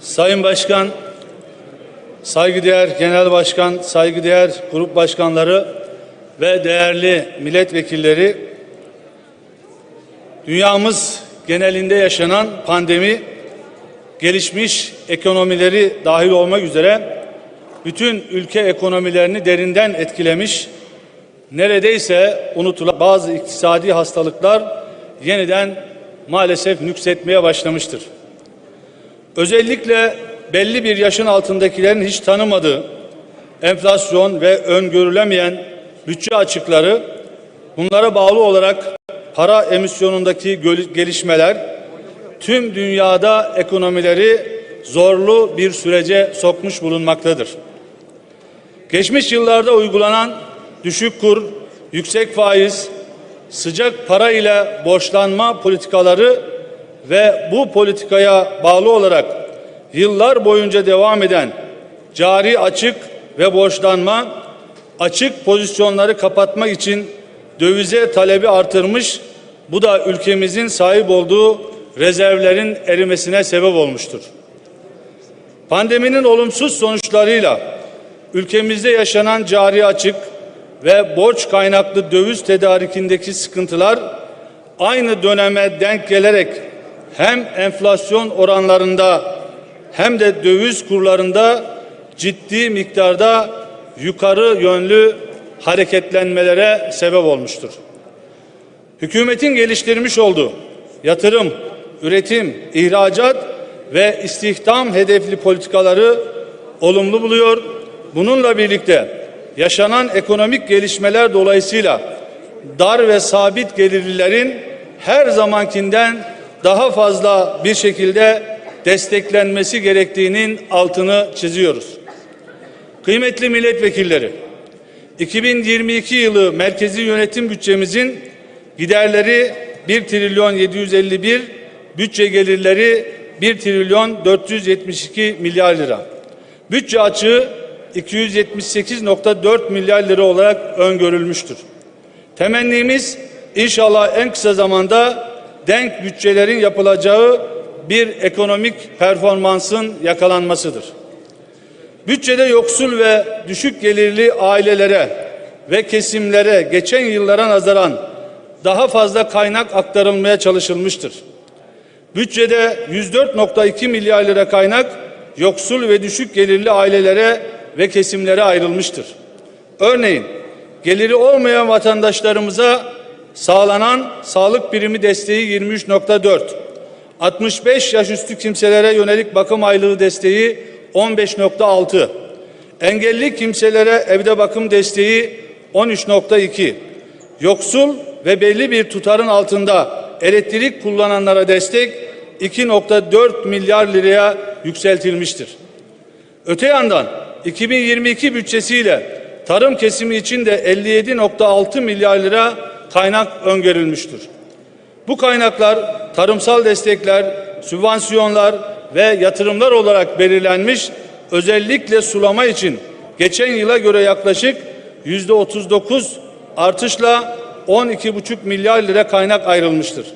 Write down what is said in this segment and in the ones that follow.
Sayın Başkan, saygıdeğer Genel Başkan, saygıdeğer grup başkanları ve değerli milletvekilleri, dünyamız genelinde yaşanan pandemi, gelişmiş ekonomileri dahil olmak üzere bütün ülke ekonomilerini derinden etkilemiş, neredeyse unutulan bazı iktisadi hastalıklar yeniden maalesef nüksetmeye başlamıştır. Özellikle belli bir yaşın altındakilerin hiç tanımadığı enflasyon ve öngörülemeyen bütçe açıkları bunlara bağlı olarak para emisyonundaki gelişmeler tüm dünyada ekonomileri zorlu bir sürece sokmuş bulunmaktadır. Geçmiş yıllarda uygulanan düşük kur, yüksek faiz, sıcak para ile borçlanma politikaları ve bu politikaya bağlı olarak yıllar boyunca devam eden cari açık ve borçlanma açık pozisyonları kapatmak için dövize talebi artırmış. Bu da ülkemizin sahip olduğu rezervlerin erimesine sebep olmuştur. Pandeminin olumsuz sonuçlarıyla ülkemizde yaşanan cari açık ve borç kaynaklı döviz tedarikindeki sıkıntılar aynı döneme denk gelerek hem enflasyon oranlarında hem de döviz kurlarında ciddi miktarda yukarı yönlü hareketlenmelere sebep olmuştur. Hükümetin geliştirmiş olduğu yatırım, üretim, ihracat ve istihdam hedefli politikaları olumlu buluyor. Bununla birlikte yaşanan ekonomik gelişmeler dolayısıyla dar ve sabit gelirlilerin her zamankinden daha fazla bir şekilde desteklenmesi gerektiğinin altını çiziyoruz. Kıymetli milletvekilleri, 2022 yılı merkezi yönetim bütçemizin giderleri 1 trilyon 751, bütçe gelirleri 1 trilyon 472 milyar lira. Bütçe açığı 278.4 milyar lira olarak öngörülmüştür. Temennimiz inşallah en kısa zamanda denk bütçelerin yapılacağı bir ekonomik performansın yakalanmasıdır. Bütçede yoksul ve düşük gelirli ailelere ve kesimlere geçen yıllara nazaran daha fazla kaynak aktarılmaya çalışılmıştır. Bütçede 104.2 milyar lira kaynak yoksul ve düşük gelirli ailelere ve kesimlere ayrılmıştır. Örneğin geliri olmayan vatandaşlarımıza sağlanan sağlık birimi desteği 23.4, 65 yaş üstü kimselere yönelik bakım aylığı desteği 15.6, engelli kimselere evde bakım desteği 13.2, yoksul ve belli bir tutarın altında elektrik kullananlara destek 2.4 milyar liraya yükseltilmiştir. Öte yandan 2022 bütçesiyle tarım kesimi için de 57.6 milyar lira kaynak öngörülmüştür. Bu kaynaklar tarımsal destekler, sübvansiyonlar ve yatırımlar olarak belirlenmiş. Özellikle sulama için geçen yıla göre yaklaşık yüzde 39 artışla 12,5 milyar lira kaynak ayrılmıştır.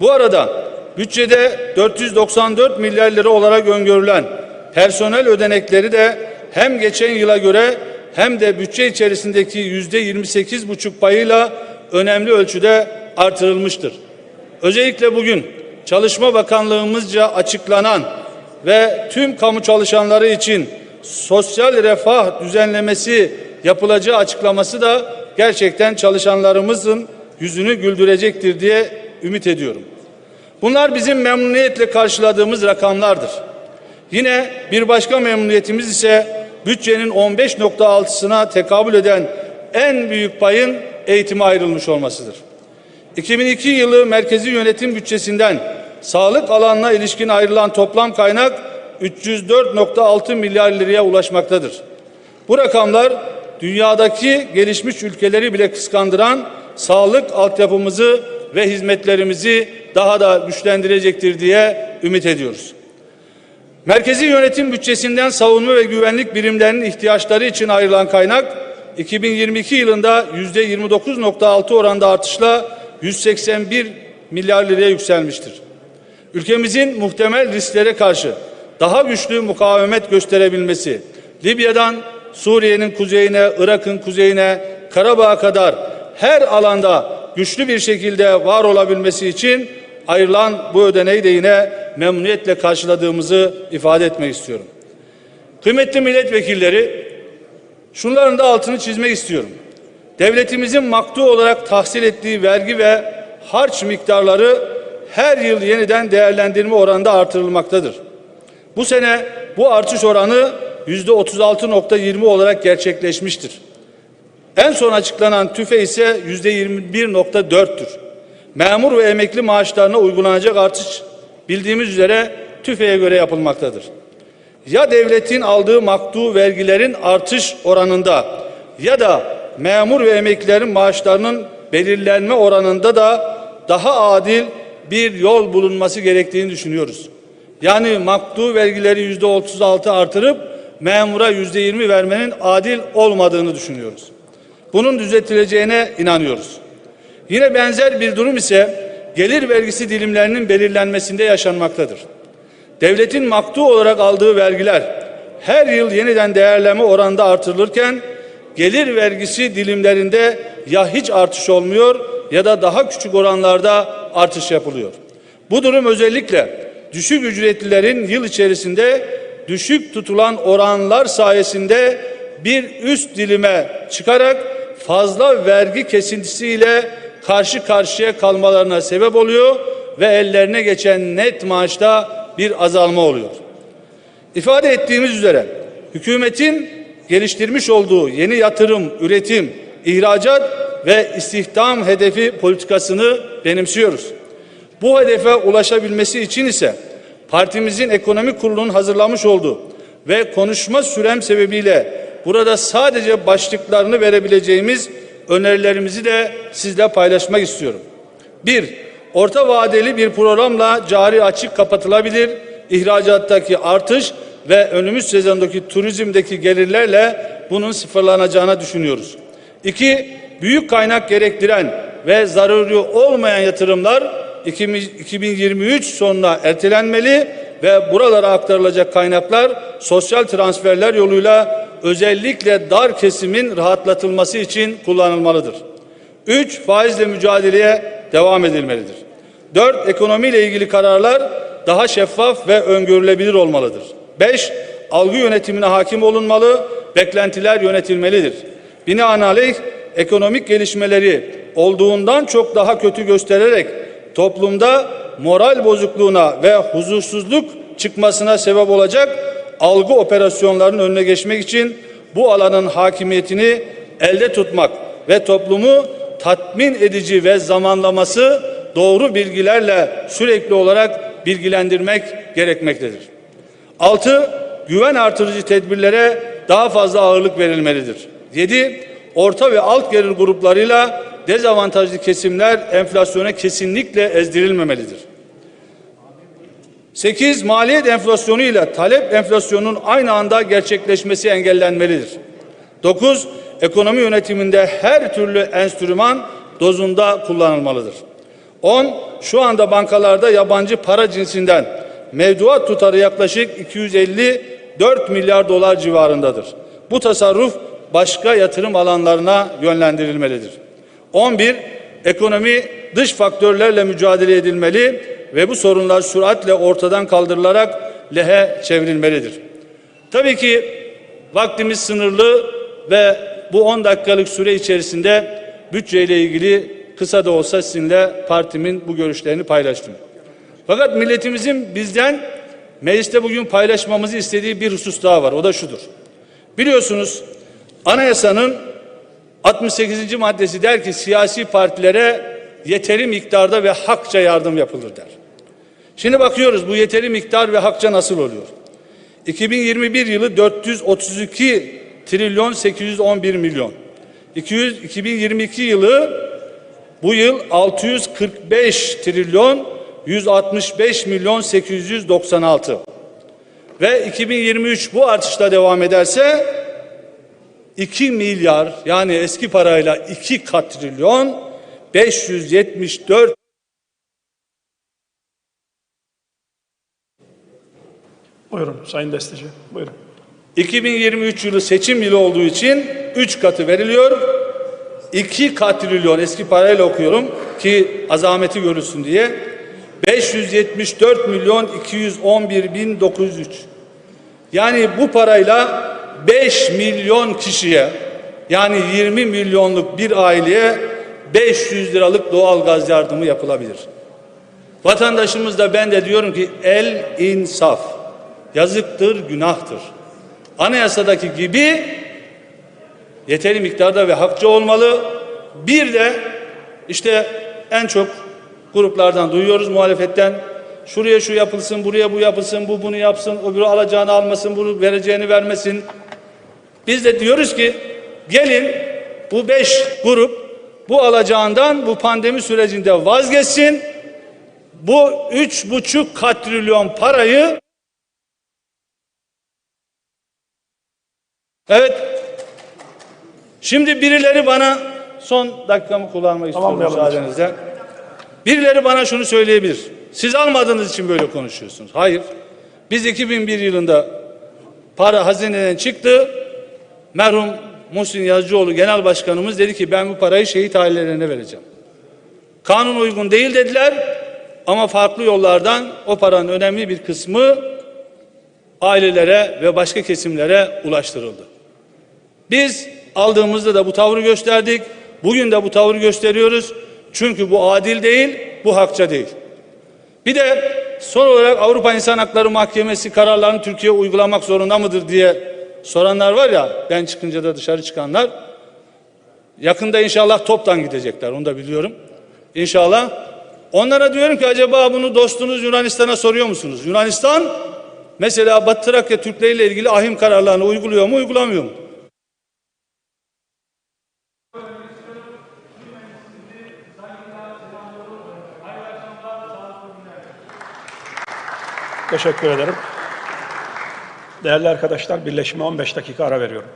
Bu arada bütçede 494 milyar lira olarak öngörülen personel ödenekleri de hem geçen yıla göre hem de bütçe içerisindeki yüzde 28 buçuk payıyla önemli ölçüde artırılmıştır. Özellikle bugün Çalışma Bakanlığımızca açıklanan ve tüm kamu çalışanları için sosyal refah düzenlemesi yapılacağı açıklaması da gerçekten çalışanlarımızın yüzünü güldürecektir diye ümit ediyorum. Bunlar bizim memnuniyetle karşıladığımız rakamlardır. Yine bir başka memnuniyetimiz ise bütçenin 15.6'sına tekabül eden en büyük payın eğitime ayrılmış olmasıdır. 2002 yılı merkezi yönetim bütçesinden sağlık alanına ilişkin ayrılan toplam kaynak 304.6 milyar liraya ulaşmaktadır. Bu rakamlar dünyadaki gelişmiş ülkeleri bile kıskandıran sağlık altyapımızı ve hizmetlerimizi daha da güçlendirecektir diye ümit ediyoruz. Merkezi yönetim bütçesinden savunma ve güvenlik birimlerinin ihtiyaçları için ayrılan kaynak 2022 yılında yüzde 29.6 oranda artışla 181 milyar liraya yükselmiştir. Ülkemizin muhtemel risklere karşı daha güçlü mukavemet gösterebilmesi, Libya'dan Suriye'nin kuzeyine, Irak'ın kuzeyine, Karabağ'a kadar her alanda güçlü bir şekilde var olabilmesi için ayrılan bu ödeneği de yine memnuniyetle karşıladığımızı ifade etmek istiyorum. Kıymetli milletvekilleri, şunların da altını çizmek istiyorum. Devletimizin maktu olarak tahsil ettiği vergi ve harç miktarları her yıl yeniden değerlendirme oranında artırılmaktadır. Bu sene bu artış oranı yüzde 36.20 olarak gerçekleşmiştir. En son açıklanan tüfe ise yüzde 21.4'tür. Memur ve emekli maaşlarına uygulanacak artış bildiğimiz üzere tüfeğe göre yapılmaktadır. Ya devletin aldığı maktu vergilerin artış oranında ya da memur ve emeklilerin maaşlarının belirlenme oranında da daha adil bir yol bulunması gerektiğini düşünüyoruz. Yani maktu vergileri yüzde 36 artırıp memura yüzde 20 vermenin adil olmadığını düşünüyoruz. Bunun düzeltileceğine inanıyoruz. Yine benzer bir durum ise gelir vergisi dilimlerinin belirlenmesinde yaşanmaktadır. Devletin maktu olarak aldığı vergiler her yıl yeniden değerleme oranında artırılırken gelir vergisi dilimlerinde ya hiç artış olmuyor ya da daha küçük oranlarda artış yapılıyor. Bu durum özellikle düşük ücretlilerin yıl içerisinde düşük tutulan oranlar sayesinde bir üst dilime çıkarak fazla vergi kesintisiyle karşı karşıya kalmalarına sebep oluyor ve ellerine geçen net maaşta bir azalma oluyor. İfade ettiğimiz üzere hükümetin geliştirmiş olduğu yeni yatırım, üretim, ihracat ve istihdam hedefi politikasını benimsiyoruz. Bu hedefe ulaşabilmesi için ise partimizin ekonomi kurulunun hazırlamış olduğu ve konuşma sürem sebebiyle burada sadece başlıklarını verebileceğimiz önerilerimizi de sizle paylaşmak istiyorum. Bir, orta vadeli bir programla cari açık kapatılabilir, ihracattaki artış ve önümüz sezondaki turizmdeki gelirlerle bunun sıfırlanacağını düşünüyoruz. İki, büyük kaynak gerektiren ve zaruri olmayan yatırımlar 2023 sonuna ertelenmeli ve buralara aktarılacak kaynaklar sosyal transferler yoluyla özellikle dar kesimin rahatlatılması için kullanılmalıdır. 3. Faizle mücadeleye devam edilmelidir. 4. Ekonomiyle ilgili kararlar daha şeffaf ve öngörülebilir olmalıdır. 5. Algı yönetimine hakim olunmalı, beklentiler yönetilmelidir. Binaenaleyh ekonomik gelişmeleri olduğundan çok daha kötü göstererek toplumda moral bozukluğuna ve huzursuzluk çıkmasına sebep olacak algı operasyonlarının önüne geçmek için bu alanın hakimiyetini elde tutmak ve toplumu tatmin edici ve zamanlaması doğru bilgilerle sürekli olarak bilgilendirmek gerekmektedir. Altı, güven artırıcı tedbirlere daha fazla ağırlık verilmelidir. Yedi, orta ve alt gelir gruplarıyla dezavantajlı kesimler enflasyona kesinlikle ezdirilmemelidir. 8. Maliyet enflasyonu ile talep enflasyonunun aynı anda gerçekleşmesi engellenmelidir. 9. Ekonomi yönetiminde her türlü enstrüman dozunda kullanılmalıdır. 10. Şu anda bankalarda yabancı para cinsinden mevduat tutarı yaklaşık 254 milyar dolar civarındadır. Bu tasarruf başka yatırım alanlarına yönlendirilmelidir. 11. Ekonomi dış faktörlerle mücadele edilmeli ve bu sorunlar süratle ortadan kaldırılarak lehe çevrilmelidir. Tabii ki vaktimiz sınırlı ve bu 10 dakikalık süre içerisinde bütçeyle ilgili kısa da olsa sizinle partimin bu görüşlerini paylaştım. Fakat milletimizin bizden mecliste bugün paylaşmamızı istediği bir husus daha var. O da şudur. Biliyorsunuz anayasanın 68. maddesi der ki siyasi partilere yeteri miktarda ve hakça yardım yapılır der. Şimdi bakıyoruz bu yeteri miktar ve hakça nasıl oluyor? 2021 yılı 432 trilyon 811 milyon. 200, 2022 yılı bu yıl 645 trilyon 165 milyon 896 ve 2023 bu artışla devam ederse 2 milyar yani eski parayla 2 katrilyon 574 Buyurun Sayın Destici. Buyurun. 2023 yılı seçim yılı olduğu için 3 katı veriliyor. 2 katrilyon eski parayla okuyorum ki azameti görülsün diye. 574 milyon 211 bin 903. Yani bu parayla 5 milyon kişiye yani 20 milyonluk bir aileye 500 liralık doğal gaz yardımı yapılabilir. Vatandaşımız da ben de diyorum ki el insaf. Yazıktır, günahtır. Anayasadaki gibi yeteri miktarda ve hakça olmalı. Bir de işte en çok gruplardan duyuyoruz muhalefetten. Şuraya şu yapılsın, buraya bu yapılsın, bu bunu yapsın, öbürü alacağını almasın, bunu vereceğini vermesin. Biz de diyoruz ki gelin bu beş grup bu alacağından bu pandemi sürecinde vazgeçsin. Bu üç buçuk katrilyon parayı Evet. Şimdi birileri bana son dakikamı kullanmak istiyorum Tamamlayalım müsaadenizle. Birileri bana şunu söyleyebilir. Siz almadığınız için böyle konuşuyorsunuz. Hayır. Biz 2001 yılında para hazineden çıktı. Merhum Muhsin Yazıcıoğlu Genel Başkanımız dedi ki ben bu parayı şehit ailelerine vereceğim. Kanun uygun değil dediler ama farklı yollardan o paranın önemli bir kısmı ailelere ve başka kesimlere ulaştırıldı. Biz aldığımızda da bu tavrı gösterdik. Bugün de bu tavrı gösteriyoruz. Çünkü bu adil değil, bu hakça değil. Bir de son olarak Avrupa İnsan Hakları Mahkemesi kararlarını Türkiye uygulamak zorunda mıdır diye soranlar var ya, ben çıkınca da dışarı çıkanlar. Yakında inşallah toptan gidecekler, onu da biliyorum. İnşallah. Onlara diyorum ki acaba bunu dostunuz Yunanistan'a soruyor musunuz? Yunanistan mesela Batı Trakya Türkleriyle ilgili ahim kararlarını uyguluyor mu, uygulamıyor mu? Teşekkür ederim. Değerli arkadaşlar birleşime 15 dakika ara veriyorum.